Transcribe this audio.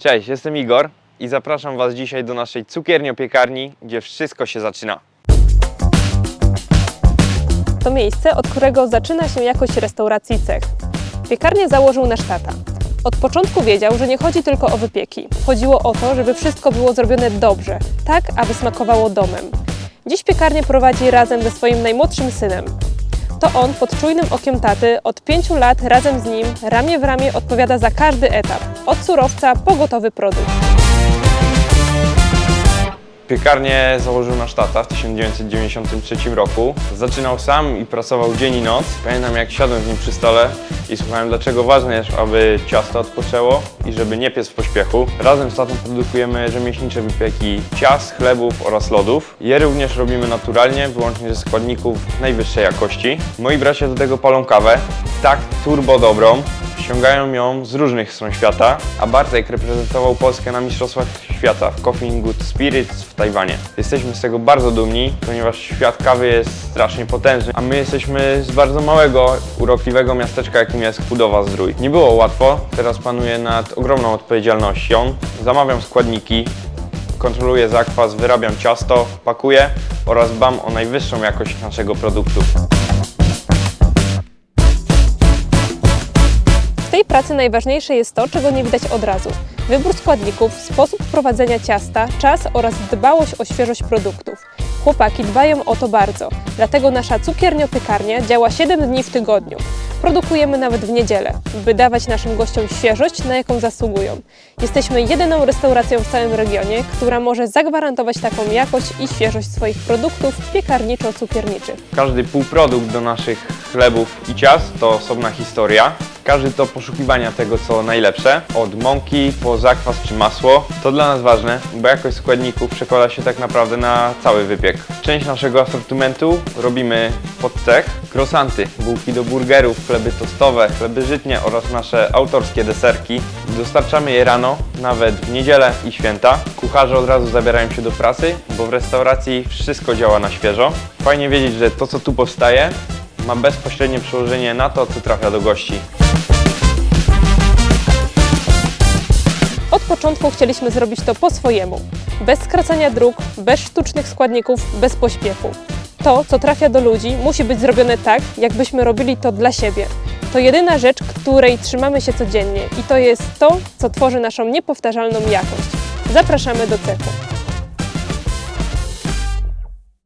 Cześć, jestem Igor i zapraszam Was dzisiaj do naszej cukierniopiekarni, gdzie wszystko się zaczyna. To miejsce, od którego zaczyna się jakość restauracji cech. Piekarnię założył nasz tata. Od początku wiedział, że nie chodzi tylko o wypieki. Chodziło o to, żeby wszystko było zrobione dobrze, tak aby smakowało domem. Dziś piekarnię prowadzi razem ze swoim najmłodszym synem. To on pod czujnym okiem taty od pięciu lat razem z nim ramię w ramię odpowiada za każdy etap, od surowca po gotowy produkt. Piekarnię założył nasz tata w 1993 roku. Zaczynał sam i pracował dzień i noc. Pamiętam jak siadłem z nim przy stole i słuchałem dlaczego ważne jest, aby ciasto odpoczęło i żeby nie piec w pośpiechu. Razem z tatą produkujemy rzemieślnicze wypieki ciast, chlebów oraz lodów. Je również robimy naturalnie, wyłącznie ze składników najwyższej jakości. Moi bracia do tego palą kawę, tak turbo dobrą, Ściągają ją z różnych stron świata, a Bartek reprezentował Polskę na Mistrzostwach Świata w Coffee Good Spirits w Tajwanie. Jesteśmy z tego bardzo dumni, ponieważ świat kawy jest strasznie potężny, a my jesteśmy z bardzo małego, urokliwego miasteczka, jakim jest Kudowa Zdrój. Nie było łatwo, teraz panuję nad ogromną odpowiedzialnością. Zamawiam składniki, kontroluję zakwas, wyrabiam ciasto, pakuję oraz dbam o najwyższą jakość naszego produktu. Tej pracy najważniejsze jest to, czego nie widać od razu. Wybór składników, sposób prowadzenia ciasta, czas oraz dbałość o świeżość produktów. Chłopaki dbają o to bardzo, dlatego nasza cukierniopiekarnia działa 7 dni w tygodniu. Produkujemy nawet w niedzielę, by dawać naszym gościom świeżość, na jaką zasługują. Jesteśmy jedyną restauracją w całym regionie, która może zagwarantować taką jakość i świeżość swoich produktów piekarniczo-cukierniczych. Każdy półprodukt do naszych chlebów i ciast to osobna historia. Każdy to poszukiwania tego, co najlepsze. Od mąki po zakwas czy masło. To dla nas ważne, bo jakość składników przekłada się tak naprawdę na cały wypiek. Część naszego asortymentu robimy pod cech. Krosanty, bułki do burgerów, chleby tostowe, chleby żytnie oraz nasze autorskie deserki. Dostarczamy je rano, nawet w niedzielę i święta. Kucharze od razu zabierają się do pracy, bo w restauracji wszystko działa na świeżo. Fajnie wiedzieć, że to, co tu powstaje, ma bezpośrednie przełożenie na to, co trafia do gości. Od początku chcieliśmy zrobić to po swojemu. Bez skracania dróg, bez sztucznych składników, bez pośpiechu. To, co trafia do ludzi, musi być zrobione tak, jakbyśmy robili to dla siebie. To jedyna rzecz, której trzymamy się codziennie i to jest to, co tworzy naszą niepowtarzalną jakość. Zapraszamy do cechu.